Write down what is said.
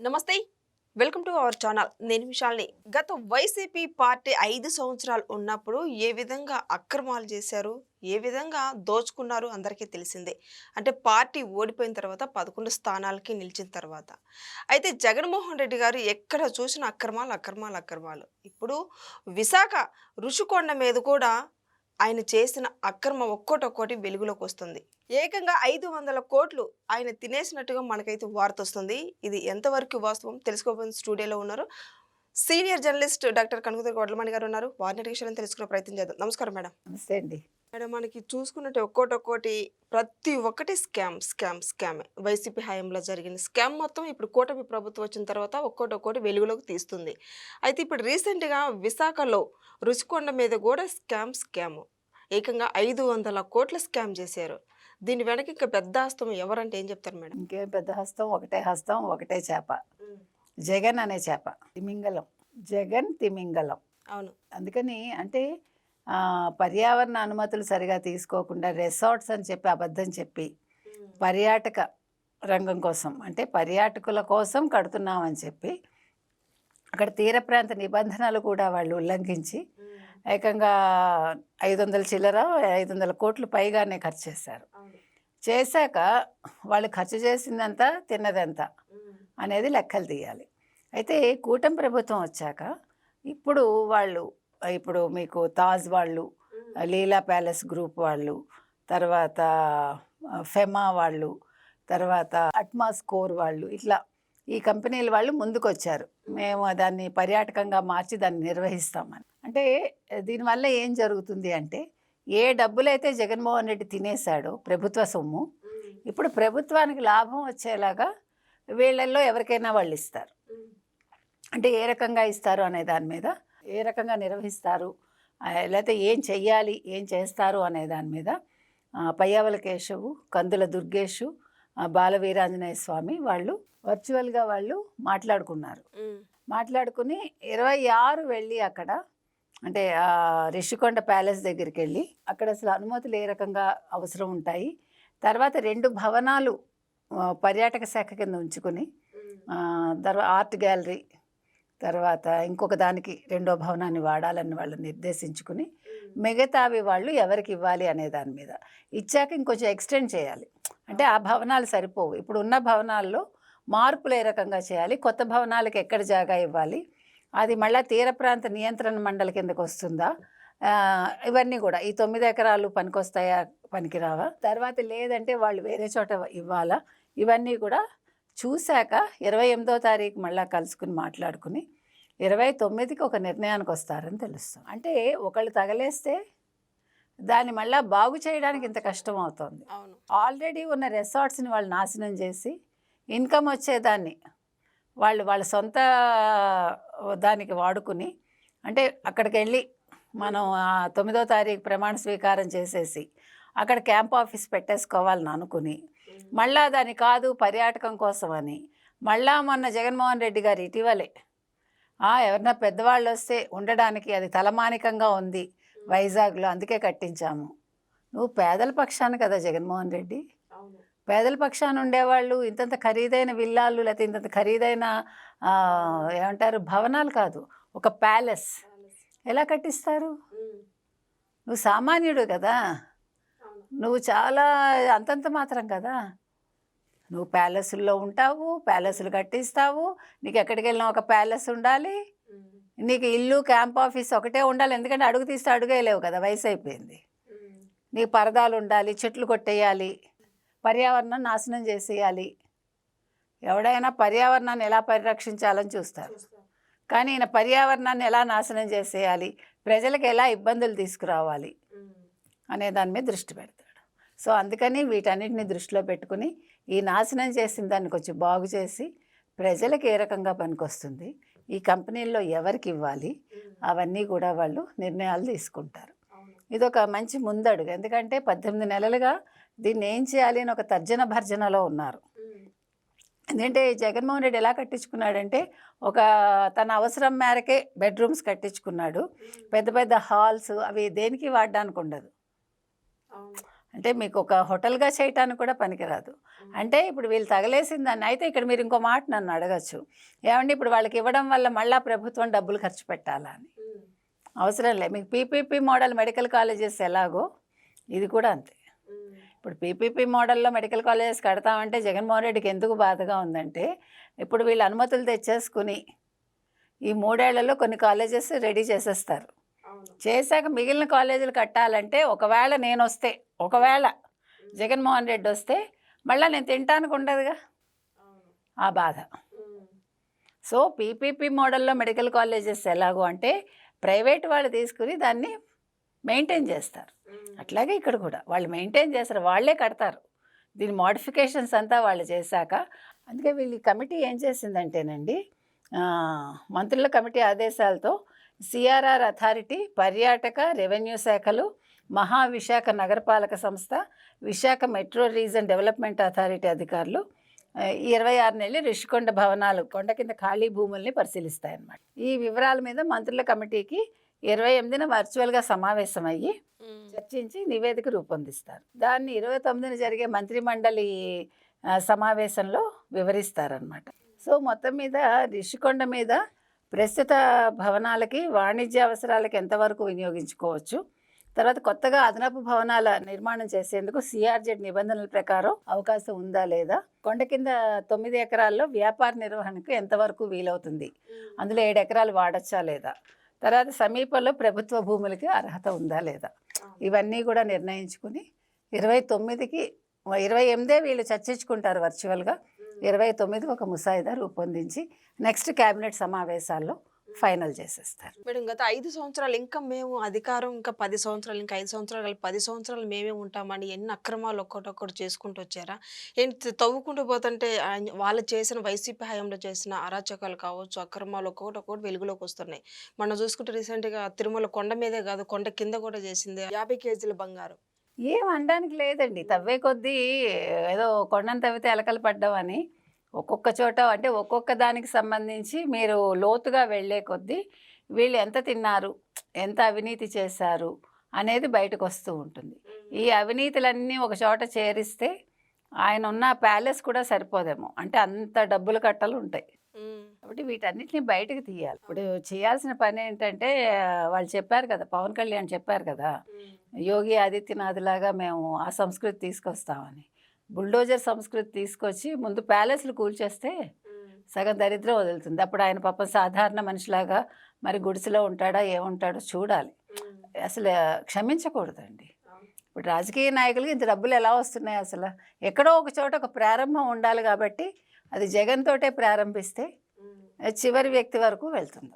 నమస్తే. Welcome to our channel నేను విశాల్ని. గత వైసీపీ పార్టీ ఐదు సంవత్సరాలు ఉన్నప్పుడు ఏ విధంగా అక్రమాలు చేశారు? ఏ విధంగా దోచుకున్నారు? అందరికీ తెలిసిందే. అంటే పార్టీ ఓడిపోయిన తర్వాత పదకొండు స్థానాలకి నిలిచిన తర్వాత. అయితే జగన్మోహన్ రెడ్డి గారు ఎక్కడ చూసిన అక్రమాలు అక్రమాలు అక్రమాలు. ఇప్పుడు విశాఖ రుషికొండ మీద కూడా ఆయన చేసిన అక్రమం ఒక్కోటొక్కోటి వెలుగులోకి వస్తుంది ఏకంగా ఐదు వందల కోట్లు ఆయన తినేసినట్టుగా మనకైతే వార్త వస్తుంది ఇది ఎంతవరకు వాస్తవం తెలుసుకోబోతున్న స్టూడియోలో ఉన్నారు. సీనియర్ జర్నలిస్ట్ డాక్టర్ కనుకుదర్ గొడ్లమణి గారు ఉన్నారు. వారిని విషయాలను తెలుసుకునే ప్రయత్నం చేద్దాం. నమస్కారం మేడం. నమస్తే అండి. మేడం మనకి చూసుకున్నట్టు ఒక్కోటొక్కోటి ప్రతి ఒక్కటి స్కామ్ స్కామ్ స్కామ్. వైసీపీ హయాంలో జరిగిన స్కామ్ మొత్తం ఇప్పుడు కూటమి ప్రభుత్వం వచ్చిన తర్వాత ఒక్కోటొక్కోటి వెలుగులోకి తీస్తుంది. అయితే ఇప్పుడు రీసెంట్గా విశాఖలో రుచికొండ మీద కూడా స్కామ్ స్కామ్. ఏకంగా ఐదు వందల కోట్ల స్కామ్ చేశారు. దీని వెనక ఇంకా పెద్ద హస్తం ఎవరంటే ఏం చెప్తారు మేడం? ఇంకేం పెద్ద హస్తం? ఒకటే హస్తం ఒకటే చేప. జగన్ అనే చేప. తిమింగలం. జగన్ తిమింగలం. అవును. అందుకని అంటే పర్యావరణ అనుమతులు సరిగా తీసుకోకుండా రిసార్ట్స్ అని చెప్పి అబద్ధం చెప్పి పర్యాటక రంగం కోసం అంటే పర్యాటకుల కోసం కడుతున్నామని చెప్పి అక్కడ తీర ప్రాంత నిబంధనలు కూడా వాళ్ళు ఉల్లంఘించి ఏకంగా ఐదు వందల చిల్లర ఐదు వందల కోట్లు పైగానే ఖర్చు చేశారు. చేశాక వాళ్ళు ఖర్చు చేసిందంతా తిన్నదంతా అనేది లెక్కలు తీయాలి. అయితే కూటమి ప్రభుత్వం వచ్చాక ఇప్పుడు వాళ్ళు ఇప్పుడు మీకు తాజ్ వాళ్ళు లీలా ప్యాలెస్ గ్రూప్ వాళ్ళు తర్వాత ఫెమా వాళ్ళు తర్వాత అట్మా స్కోర్ వాళ్ళు ఇట్లా ఈ కంపెనీల వాళ్ళు ముందుకు వచ్చారు మేము దాన్ని పర్యాటకంగా మార్చి దాన్ని నిర్వహిస్తామని. అంటే దీనివల్ల ఏం జరుగుతుంది అంటే ఏ డబ్బులైతే జగన్మోహన్ రెడ్డి తినేశాడో ప్రభుత్వ సొమ్ము ఇప్పుడు ప్రభుత్వానికి లాభం వచ్చేలాగా వీళ్ళల్లో ఎవరికైనా వాళ్ళు ఇస్తారు. అంటే ఏ రకంగా ఇస్తారు అనే దాని మీద ఏ రకంగా నిర్వహిస్తారు లేకపోతే ఏం చెయ్యాలి ఏం చేస్తారు అనే దాని మీద పయ్యావల కేశవు కందుల దుర్గేషు బాలవీరాంజనేయ స్వామి వాళ్ళు వర్చువల్గా వాళ్ళు మాట్లాడుకున్నారు. మాట్లాడుకుని ఇరవై ఆరు వెళ్ళి అక్కడ అంటే రిషికొండ ప్యాలెస్ దగ్గరికి వెళ్ళి అక్కడ అసలు అనుమతులు ఏ రకంగా అవసరం ఉంటాయి. తర్వాత రెండు భవనాలు పర్యాటక శాఖ కింద ఉంచుకుని తర్వాత ఆర్ట్ గ్యాలరీ తర్వాత ఇంకొక దానికి రెండో భవనాన్ని వాడాలని వాళ్ళు నిర్దేశించుకుని మిగతావి వాళ్ళు ఎవరికి ఇవ్వాలి అనే దాని మీద. ఇచ్చాక ఇంకొంచెం ఎక్స్టెండ్ చేయాలి. అంటే ఆ భవనాలు సరిపోవు. ఇప్పుడు ఉన్న భవనాల్లో మార్పులు ఏ రకంగా చేయాలి? కొత్త భవనాలకు ఎక్కడ జాగా ఇవ్వాలి? అది మళ్ళీ తీర ప్రాంత నియంత్రణ మండలి కిందకు వస్తుందా? ఇవన్నీ కూడా. ఈ తొమ్మిది ఎకరాలు పనికొస్తాయా? పనికిరావా? తర్వాత లేదంటే వాళ్ళు వేరే చోట ఇవ్వాలా? ఇవన్నీ కూడా చూశాక ఇరవై ఎనిమిదో తారీఖు మళ్ళీ కలుసుకుని మాట్లాడుకుని ఇరవై తొమ్మిదికి ఒక నిర్ణయానికి వస్తారని తెలుస్తుంది అంటే ఒకళ్ళు తగలేస్తే దాన్ని మళ్ళీ బాగు చేయడానికి ఇంత కష్టం అవుతుంది. అవును. ఆల్రెడీ ఉన్న రిసార్ట్స్ని వాళ్ళు నాశనం చేసి ఇన్కమ్ వచ్చేదాన్ని వాళ్ళు వాళ్ళ సొంత దానికి వాడుకుని అంటే అక్కడికి వెళ్ళి మనం తొమ్మిదో తారీఖు ప్రమాణ స్వీకారం చేసేసి అక్కడ క్యాంప్ ఆఫీస్ పెట్టేసుకోవాలని అనుకుని మళ్ళా దాని కాదు పర్యాటకం కోసం అని మళ్ళా మొన్న జగన్మోహన్ రెడ్డి గారు ఇటీవలే. "ఆ, ఎవరన్నా పెద్దవాళ్ళు వస్తే ఉండడానికి అది తలమానికంగా ఉంది వైజాగ్లో అందుకే కట్టించాము. నువ్వు పేదల పక్షాన కదా జగన్మోహన్ రెడ్డి. పేదల పక్షాన ఉండేవాళ్ళు ఇంతంత ఖరీదైన విల్లాలు లేకపోతే ఇంతంత ఖరీదైన ఏమంటారు భవనాలు కాదు ఒక ప్యాలెస్. ఎలా కట్టిస్తారు? నువ్వు సామాన్యుడు కదా. నువ్వు చాలా అంతంత మాత్రం కదా. నువ్వు ప్యాలెస్ల్లో ఉంటావు ప్యాలెస్లు కట్టిస్తావు నీకు ఎక్కడికి వెళ్ళినా ఒక ప్యాలెస్ ఉండాలి. నీకు ఇల్లు క్యాంప్ ఆఫీస్ ఒకటే ఉండాలి. ఎందుకంటే అడుగు తీస్తే అడుగేయలేవు కదా వయసు అయిపోయింది. నీకు పరదాలు ఉండాలి చెట్లు కొట్టేయాలి పర్యావరణం నాశనం చేసేయాలి. ఎవడైనా పర్యావరణాన్ని ఎలా పరిరక్షించాలని చూస్తారు. కానీ ఈయన పర్యావరణాన్ని ఎలా నాశనం చేసేయాలి ప్రజలకు ఎలా ఇబ్బందులు తీసుకురావాలి అనే దాని మీద దృష్టి పెడతాడు సో అందుకని వీటన్నిటిని దృష్టిలో పెట్టుకుని ఈ నాశనం చేసిన దాన్ని కొంచెం బాగు చేసి ప్రజలకు ఏ రకంగా పనికొస్తుంది ఈ కంపెనీల్లో ఎవరికి ఇవ్వాలి అవన్నీ కూడా వాళ్ళు నిర్ణయాలు తీసుకుంటారు. ఇది ఒక మంచి ముందడుగు. ఎందుకంటే పద్దెనిమిది నెలలుగా దీన్ని ఏం చేయాలి అని ఒక తర్జన భర్జనలో ఉన్నారు. ఎందుకంటే జగన్మోహన్ రెడ్డి ఎలా కట్టించుకున్నాడంటే ఒక తన అవసరం మేరకే బెడ్రూమ్స్ కట్టించుకున్నాడు. పెద్ద పెద్ద హాల్స్ అవి దేనికి వాడడానికి ఉండదు. అంటే మీకు ఒక హోటల్గా చేయటానికి కూడా పనికిరాదు. అంటే ఇప్పుడు వీళ్ళు తగలేసిన దాన్ని అయితే ఇక్కడ మీరు ఇంకో మాట నన్ను అడగచ్చు. ఏమండి ఇప్పుడు వాళ్ళకి ఇవ్వడం వల్ల మళ్ళా ప్రభుత్వం డబ్బులు ఖర్చు పెట్టాలా అని? అవసరం లేదు మీకు పీపీపీ మోడల్ మెడికల్ కాలేజెస్ ఎలాగో ఇది కూడా అంతే. ఇప్పుడు పీపీపీ మోడల్లో మెడికల్ కాలేజెస్ కడతామంటే జగన్మోహన్ రెడ్డికి ఎందుకు బాధగా ఉందంటే ఇప్పుడు వీళ్ళు అనుమతులు తెచ్చేసుకుని ఈ మూడేళ్ళలో కొన్ని కాలేజెస్ రెడీ చేసేస్తారు. చేశాక మిగిలిన కాలేజీలు కట్టాలంటే ఒకవేళ నేను వస్తే ఒకవేళ జగన్మోహన్ రెడ్డి వస్తే మళ్ళీ నేను తినటానికి ఉండదుగా. ఆ బాధ. సో పీపీపీ మోడల్లో మెడికల్ కాలేజెస్ ఎలాగో అంటే ప్రైవేట్ వాళ్ళు తీసుకుని దాన్ని మెయింటైన్ చేస్తారు. అట్లాగే ఇక్కడ కూడా వాళ్ళు మెయింటైన్ చేస్తారు వాళ్ళే కడతారు. దీని మోడిఫికేషన్స్ అంతా వాళ్ళు చేశాక అందుకే వీళ్ళు కమిటీ ఏం చేసిందంటేనండి మంత్రుల కమిటీ ఆదేశాలతో సిఆర్ఆర్ అథారిటీ పర్యాటక రెవెన్యూ శాఖలు మహావిశాఖ నగరపాలక సంస్థ Visakha metro region development authority అధికారులు ఇరవై ఆరు నెలలు రిషికొండ భవనాలు కొండ కింద ఖాళీ భూముల్ని పరిశీలిస్తాయన్నమాట. ఈ వివరాల మీద మంత్రుల కమిటీకి ఇరవై ఎనిమిదిన వర్చువల్గా సమావేశమయ్యి చర్చించి నివేదిక రూపొందిస్తారు. దాన్ని ఇరవై తొమ్మిదిన జరిగే మంత్రిమండలి ఆ, సమావేశంలో వివరిస్తారనమాట సో మొత్తం మీద రిషికొండ మీద ప్రస్తుత భవనాలకి వాణిజ్య అవసరాలకి ఎంతవరకు వినియోగించుకోవచ్చు? తర్వాత కొత్తగా అదనపు భవనాల నిర్మాణం చేసేందుకు సిఆర్జెడ్ నిబంధనల ప్రకారం అవకాశం ఉందా లేదా? కొండ కింద తొమ్మిది ఎకరాల్లో వ్యాపార నిర్వహణకు ఎంతవరకు వీలవుతుంది? అందులో ఏడు ఎకరాలు వాడచ్చా లేదా? తర్వాత సమీపంలో ప్రభుత్వ భూములకి అర్హత ఉందా లేదా? ఇవన్నీ కూడా నిర్ణయించుకుని ఇరవై తొమ్మిదికి ఇరవై ఎనిమిదే వీళ్ళు చర్చించుకుంటారు వర్చువల్గా. ఇరవై తొమ్మిది ఒక ముసాయిదా రూపొందించి నెక్స్ట్ క్యాబినెట్ సమావేశాల్లో ఫైనల్ చేసేస్తారు. మేడం గత ఐదు సంవత్సరాలు ఇంకా మేము అధికారం ఇంకా పది సంవత్సరాలు ఇంకా ఐదు సంవత్సరాలు కలిపి పది సంవత్సరాలు మేమే ఉంటామని ఎన్ని అక్రమాలు ఒక్కటొక్కటి చేసుకుంటూ వచ్చారా? ఏంటి తవ్వుకుంటూ పోతుంటే ఆయన- వాళ్ళు చేసిన వైసీపీ హయాంలో చేసిన అరాచకాలు కావచ్చు అక్రమాలు ఒక్కొక్కటి ఒక్కొక్కటి వెలుగులోకి వస్తున్నాయి. మనం చూసుకుంటే రీసెంట్గా తిరుమల కొండ మీదే కాదు కొండ కింద కూడా చేసింది యాభై కేజీల బంగారం. ఏం అనడానికి లేదండి. తవ్వే కొద్దీ ఏదో కొండను తవ్వితే ఎలకలు పడ్డామని ఒక్కొక్క చోట అంటే ఒక్కొక్క దానికి సంబంధించి మీరు లోతుగా వెళ్ళే కొద్దీ వీళ్ళు ఎంత తిన్నారు ఎంత అవినీతి చేశారు అనేది బయటకు వస్తూ ఉంటుంది. ఈ అవినీతులన్నీ ఒక చోట చేరిస్తే ఆయన ఉన్న ప్యాలెస్ కూడా సరిపోదేమో. అంటే అంత డబ్బులు కట్టలు ఉంటాయి. కాబట్టి వీటన్నిటిని బయటకు తీయాలి. ఇప్పుడు చేయాల్సిన పని ఏంటంటే వాళ్ళు చెప్పారు కదా పవన్ కళ్యాణ్ చెప్పారు కదా యోగి ఆదిత్యనాథ్ లాగా మేము ఆ సంస్కృతి తీసుకొస్తామని. బుల్డోజర్ సంస్కృతి తీసుకొచ్చి ముందు ప్యాలెస్లు కూల్చేస్తే సగం దరిద్రం వదులుతుంది. అప్పుడు ఆయన పాపం సాధారణ మనిషిలాగా మరి గుడిసెలో ఉంటాడా ఏముంటాడో చూడాలి. అసలు క్షమించకూడదండి. ఇప్పుడు రాజకీయ నాయకులకి ఇంత డబ్బులు ఎలా వస్తున్నాయి అసలు? ఎక్కడో ఒక చోట ఒక ప్రారంభం ఉండాలి కాబట్టి అది జగన్ తోటే ప్రారంభిస్తే చివరి వ్యక్తి వరకు వెళ్తుంది.